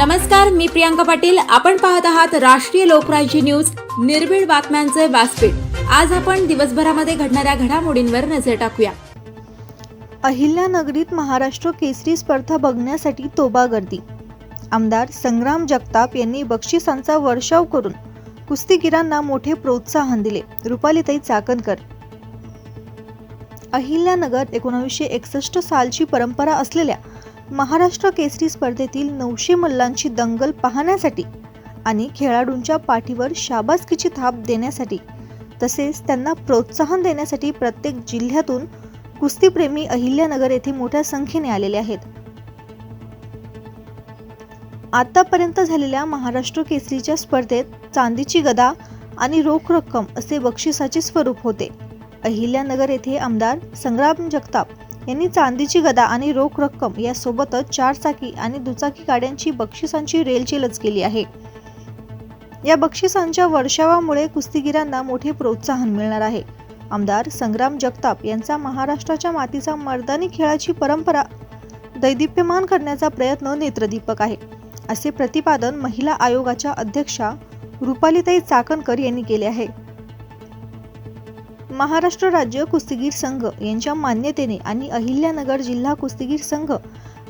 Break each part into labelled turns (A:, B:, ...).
A: नमस्कार मी प्रियांका पाटील. आपण पाहत आहात राष्ट्रीय लोकराज्य न्यूज. निर्भीड बातम्यांचे व्यासपीठ. आज आपण दिवसभरामध्ये घडणाऱ्या घडामोडींवर नजर टाकूया.
B: अहिल्यानगरीत महाराष्ट्र केसरी स्पर्धा बघण्यासाठी तोबा गर्दी आमदार संग्राम जगताप यांनी बक्षिसांचा वर्षाव करून कुस्तीगिरांना मोठे प्रोत्साहन दिले. रुपालीताई चाकणकर. अहिल्यानगर एकोणावीसशे एकसष्ट सालची परंपरा असलेल्या महाराष्ट्र केसरी स्पर्धेतील नऊशे मल्लांची दंगल पाहण्यासाठी आणि खेळाडूंच्या पाठीवर शाबासकीची थाप देण्यासाठी तसेच त्यांना प्रोत्साहन देण्यासाठी प्रत्येक जिल्ह्यातून कुस्तीप्रेमी अहिल्यानगर येथे मोठ्या संख्येने आलेले आहेत. आतापर्यंत झालेल्या महाराष्ट्र केसरीच्या स्पर्धेत चांदीची गदा आणि रोख रक्कम असे बक्षिसाचे स्वरूप होते. अहिल्यानगर येथे आमदार संग्राम जगताप यांनी चांदीची गदा आणि रोख रक्कम यासोबतच चारचाकी आणि दुचाकी गाड्यांची बक्षिसांची रेलचेलच केली आहे. या बक्षिसांच्या वर्षावामुळे कुस्तीगिरांना मोठे प्रोत्साहन मिळणार आहे. आमदार संग्राम जगताप यांचा महाराष्ट्राच्या मातीचा मर्दानी खेळाची परंपरा दैदिप्यमान करण्याचा प्रयत्न नेत्रदीपक आहे. असे प्रतिपादन महिला आयोगाच्या अध्यक्षा रुपालीताई चाकणकर यांनी केले आहे. महाराष्ट्र राज्य कुस्तीगीर संघ यांच्या मान्यतेने आणि अहिल्यानगर जिल्हा कुस्तीगीर संघ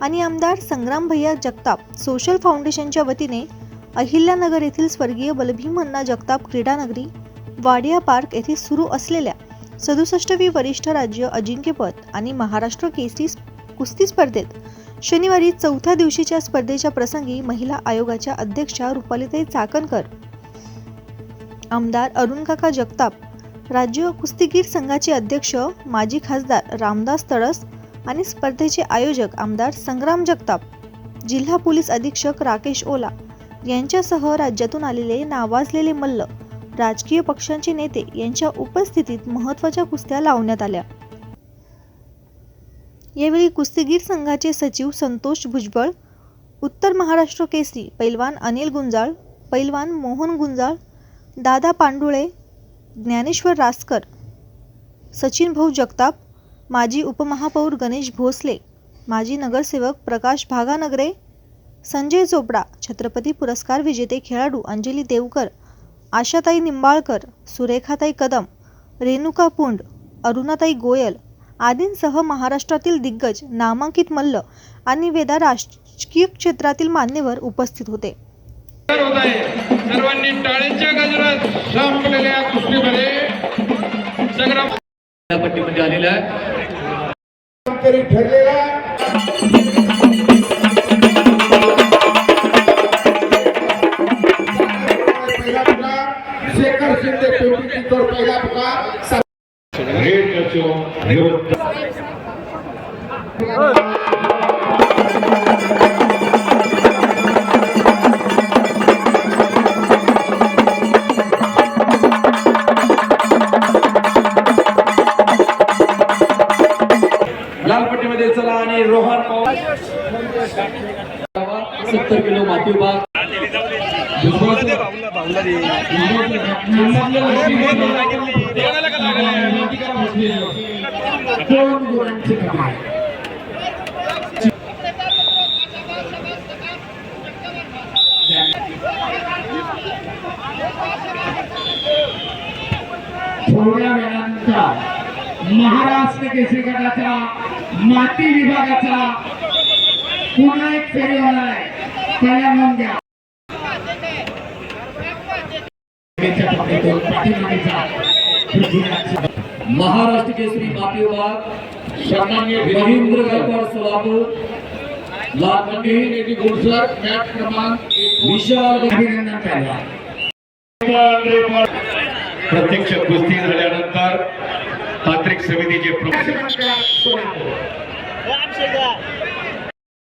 B: आणि आमदार संग्राम भैया जगताप सोशल फाउंडेशनच्या वतीने अहिल्यानगर येथील स्वर्गीय बलभीमन्ना जगताप क्रीडानगरी वाडिया पार्क येथे सुरू असलेल्या सदुसष्टवी वरिष्ठ राज्य अजिंक्यपद आणि महाराष्ट्र केसरी कुस्ती स्पर्धेत शनिवारी चौथ्या दिवशीच्या स्पर्धेच्या प्रसंगी महिला आयोगाच्या अध्यक्षा रुपालीताई चाकणकर आमदार अरुणकाका जगताप राज्य कुस्तीगीर संघाचे अध्यक्ष माजी खासदार रामदास तळस आणि स्पर्धेचे आयोजक आमदार संग्राम जगताप. जिल्हा पोलीस अधीक्षक राकेश ओला यांच्यासह राज्यातून आलेले नावाजलेले मल्ल राजकीय पक्षांचे नेते यांच्या उपस्थितीत महत्त्वाच्या कुस्त्या लावण्यात आल्या. यावेळी कुस्तीगीर संघाचे सचिव संतोष भुजबळ उत्तर महाराष्ट्र केसरी पैलवान अनिल गुंजाळ पैलवान मोहन गुंजाळ दादा पांडुळे ज्ञानेश्वर रासकर सचिन भाऊ जगताप माजी उपमहापौर गणेश भोसले माजी नगरसेवक प्रकाश भागानगरे संजय चोपडा छत्रपती पुरस्कार विजेते खेळाडू अंजली देवकर आशाताई निंबाळकर सुरेखाताई कदम रेणुका पुंड अरुणाताई गोयल आदींसह महाराष्ट्रातील दिग्गज नामांकित मल्ल आणि वेदा राजकीय क्षेत्रातील मान्यवर उपस्थित होते.
C: सर्वांनी टाळ्यांच्या गजरात संपलेल्या कुस्तीमध्ये
D: पट्टीमध्ये आलेला आहे.
C: ठरलेला शेखर शिंदे पहिला पुकार.
D: सत्तर किलो माती विभाग
E: थोड्या वेळानंतर महाराष्ट्र केसरी गटाच्या माती विभागाचा पुन्हा एक फेरी होणार आहे पहिल्या नोंद पृथ्वीराज
D: महाराष्ट्र केसरी माती विभाग
E: सन्मान्य
D: रवींद्र गायकवाड सोलापूर
E: गुडसर मॅच क्रमांक
D: विशाल
E: अभिनंदन करा
C: प्रत्यक्ष कुस्ती झाल्यानंतर तांत्रिक समितीचे प्रमुख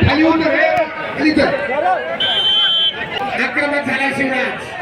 C: खाली उतर. खाली
E: झाला शिवराज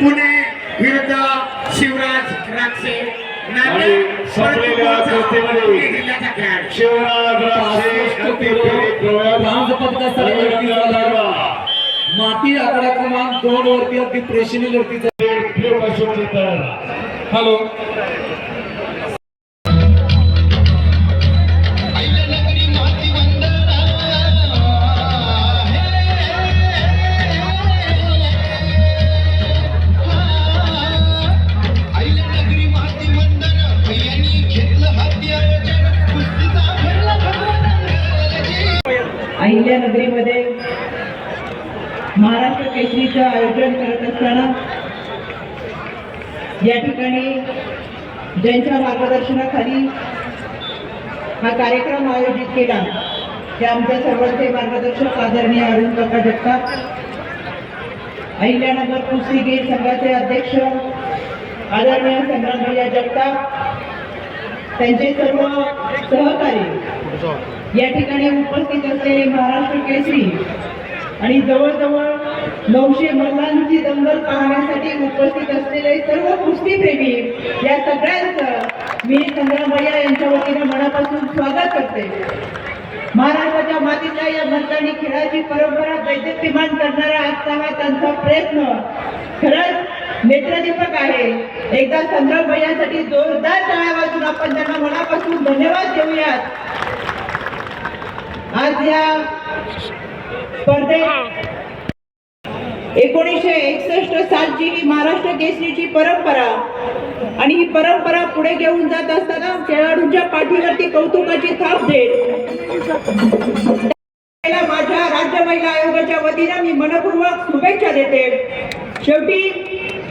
E: पुणे विरुद्ध शिवराज राक्षे.
D: माती आकडा क्रमांक दोन वरती अगदी प्रेक्षणीय हॅलो.
F: आयोजन करत असताना या ठिकाणी ज्यांच्या मार्गदर्शनाखाली हा कार्यक्रम आयोजित केला ते आमच्या सर्वांचे मार्गदर्शक आदरणीय अरुण काका जगताप अहिल्यानगर कुस्तीगीर संघाचे अध्यक्ष आदरणीय संग्रामभैया जगताप त्यांचे सर्व सहकारी या ठिकाणी उपस्थित असलेले महाराष्ट्र केसरी आणि जवळजवळ नऊशे मल्लांची दंगल पाहण्यासाठी उपस्थित असलेले सर्व कुस्तीप्रेमी या सगळ्यांचं मी संग्रामय्या यांच्या वतीनं मनापासून स्वागत करते. महाराष्ट्राच्या मातीच्या या मल्लांनी खेळाची परंपरा दैदिप्यमान करणारा आजचा हा त्यांचा प्रयत्न खरंच नेत्रदीपक आहे. एकदा संग्राम भैयासाठी जोरदार टाळ्या वाजून आपण त्यांना मनापासून धन्यवाद देऊयात. आज या स्पर्धेत एकोणीसशे एकसष्ट सालची ही महाराष्ट्र केसरीची परंपरा. आणि ही परंपरा पुढे घेऊन जात असताना खेळाडूंच्या पाठीवरती कौतुकाची थाप देत. माझ्या राज्य महिला आयोगाच्या वतीनं मी मनपूर्वक शुभेच्छा देते. शेवटी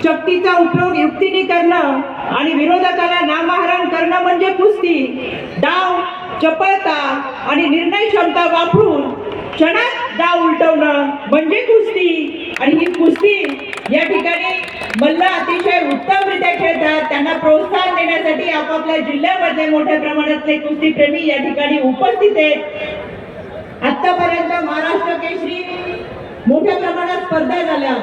F: शक्तीचा उपयोग युक्तीने करणं आणि विरोधकाला नामहरण करणं म्हणजे कुस्ती. डाव चपळता आणि निर्णय क्षमता वापरून क्षणात डाव उलटवणं म्हणजे कुस्ती. आणि ही कुस्ती या ठिकाणी मल्ल अतिशय उत्तमरित्या खेळतात. त्यांना प्रोत्साहन देण्यासाठी आपापल्या जिल्ह्यामध्ये मोठ्या प्रमाणातले कुस्तीप्रेमी या ठिकाणी उपस्थित आहेत. आतापर्यंत महाराष्ट्र केसरी मोठ्या प्रमाणात स्पर्धा झाल्या.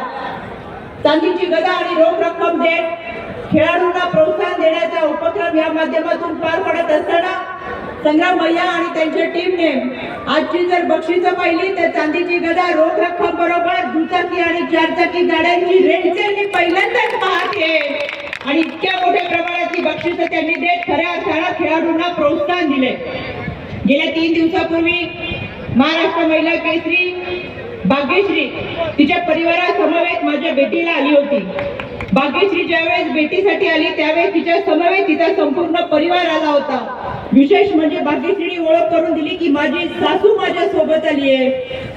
F: चांदीची गदा आणि रोख रक्कम देत खेळाडूंना प्रोत्साहन देण्याचा उपक्रम या माध्यमातून पार पडत असताना संग्राम भैया आणि त्यांच्या टीमने आजची जर बक्षिस पाहिली तर चांदीची गदा रोख रक्कम बरोबर दुचाकी आणि चारचाकी गाड्यांची रेलचेल पहिल्यांदाच पाहते. आणि इतक्या मोठ्या प्रमाणातली बक्षिस त्यांनी देत खऱ्या अर्थाला खेळाडूंना प्रोत्साहन दिले. गेल्या तीन दिवसापूर्वी महाराष्ट्र महिला केसरी भाग्यश्री तिच्या परिवारासमवेत माझ्या भेटीला आली होती. भाग्यश्री ज्यावेळेस भेटीसाठी आली त्यावेळेस तिच्या समवेत तिचा संपूर्ण परिवार आला होता. विशेष म्हणजे भाग्यश्रीने ओळख करून दिली की माझी सासू माझ्या सोबत आली आहे.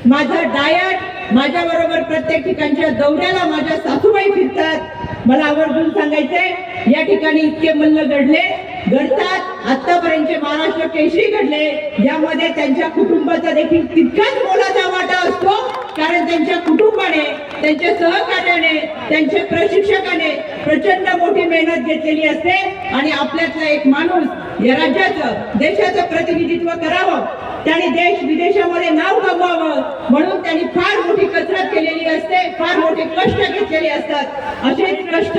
F: माझा डायट माझ्या बरोबर प्रत्येक ठिकाणच्या दौऱ्याला माझ्या सासूबाई फिरतात. मला आवर्जून सांगायचंय या ठिकाणी इतके मल्ल घडले घडतात. आतापर्यंतचे महाराष्ट्र केशरी घडले. यामध्ये त्यांच्या कुटुंबाचा देखील तितकाच मोलाचा वाटा असतो. कारण त्यांच्या कुटुंबाने त्यांच्या सहकार्याने त्यांच्या प्रशिक्षकाने प्रचंड मोठी मेहनत घेतलेली असते. आणि आपल्यातला एक माणूस या राज्याचं देशाचं प्रतिनिधित्व करावं त्याने देश विदेशामध्ये नाव कमवावं म्हणून त्यांनी फार मोठी कसरत केलेली असते फार मोठे कष्ट घेतलेले असतात. असेच कष्ट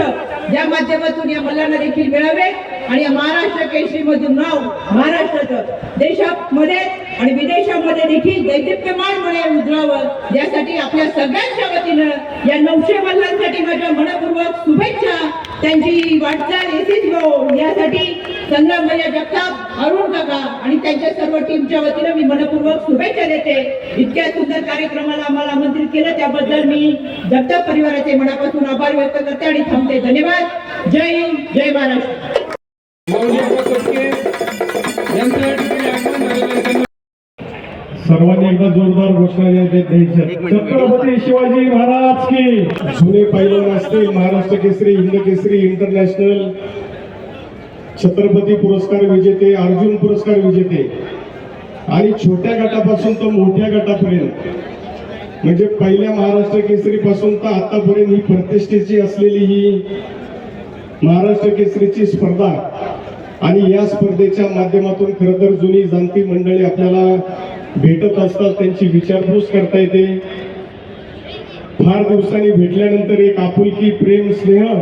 F: या माध्यमातून या मुलांना देखील मिळावे. आणि महाराष्ट्र केसरीमधून नाव महाराष्ट्राचं. देशामध्ये आणि विदेशामध्ये देखील दैदिप्यमानपणे उजळावं यासाठी आपल्या सगळ्यांच्या वतीनं या नऊशे मल्लांसाठी माझ्या मनपूर्वक शुभेच्छा त्यांची वाटचाल यशस्वी हो. यासाठी संग्रामभैया जगताप अरुण काका आणि त्यांच्या सर्व टीमच्या वतीनं मी मनपूर्वक शुभेच्छा देते. इतक्या सुंदर कार्यक्रमाला आम्हाला आमंत्रित केलं. त्याबद्दल मी जगताप परिवाराचे मनापासून आभार व्यक्त करते आणि थांबते. धन्यवाद. जय हिंद. जय महाराष्ट्र.
C: सर्वांनी एकदा जोरदार घोषणा छत्रपती शिवाजी महाराज की जुने पैलवान असतील महाराष्ट्र केसरी हिंद केसरी इंटरनॅशनल छत्रपती पुरस्कार विजेते अर्जुन पुरस्कार विजेते. आणि छोट्या गटापासून तर मोठ्या गटापर्यंत. म्हणजे पहिल्या महाराष्ट्र केसरी पासून तर आतापर्यंत ही प्रतिष्ठेची असलेली ही महाराष्ट्र केसरीची स्पर्धा. आणि या स्पर्धेच्या माध्यमातून खरं तर जुनी जाणती मंडळी आपल्याला भेटत असतात त्यांची विचारपूस करता येते. फार दिवसांनी भेटल्यानंतर एक आपुलकी प्रेम स्नेह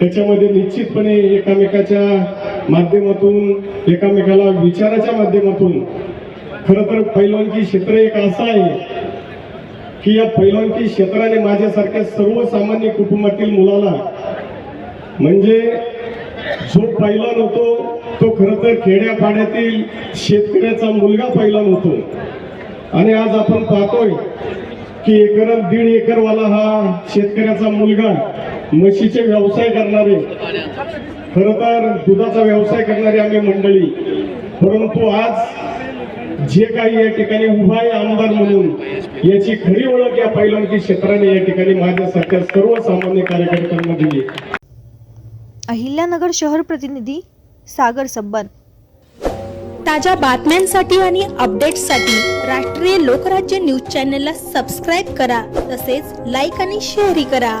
C: त्याच्यामध्ये निश्चितपणे एकामेकाच्या माध्यमातून एकामेकाला विचाराच्या माध्यमातून खरं तर पैलवानकी क्षेत्र एक असं आहे की या पैलवानकी क्षेत्राने माझ्यासारख्या सर्वसामान्य कुटुंबातील मुलाला म्हणजे जो पहिला नव्हतो तो खरं तर खेड्यापाड्यातील शेतकऱ्याचा मुलगा पहिला नव्हतो. आणि आज आपण पाहतोय की एकर दीड एकरवाला हा शेतकऱ्याचा मुलगा म्हशीचे व्यवसाय करणारे खरं तर दुधाचा व्यवसाय करणारी आम्ही मंडळी. परंतु आज जे काही या ठिकाणी उभा आहे आमदार म्हणून याची खरी ओळख या पैलवानकी क्षेत्राने या ठिकाणी माझ्यासारख्या सर्वसामान्य कार्यकर्त्यांना दिली.
B: अहिल्यानगर शहर प्रतिनिधी सागर सब्बन
G: ताज्या बातम्यांसाठी आणि अपडेट्ससाठी राष्ट्रीय लोकराज्य न्यूज चॅनलला सबस्क्राईब करा तसेच लाईक आणि शेअरही करा.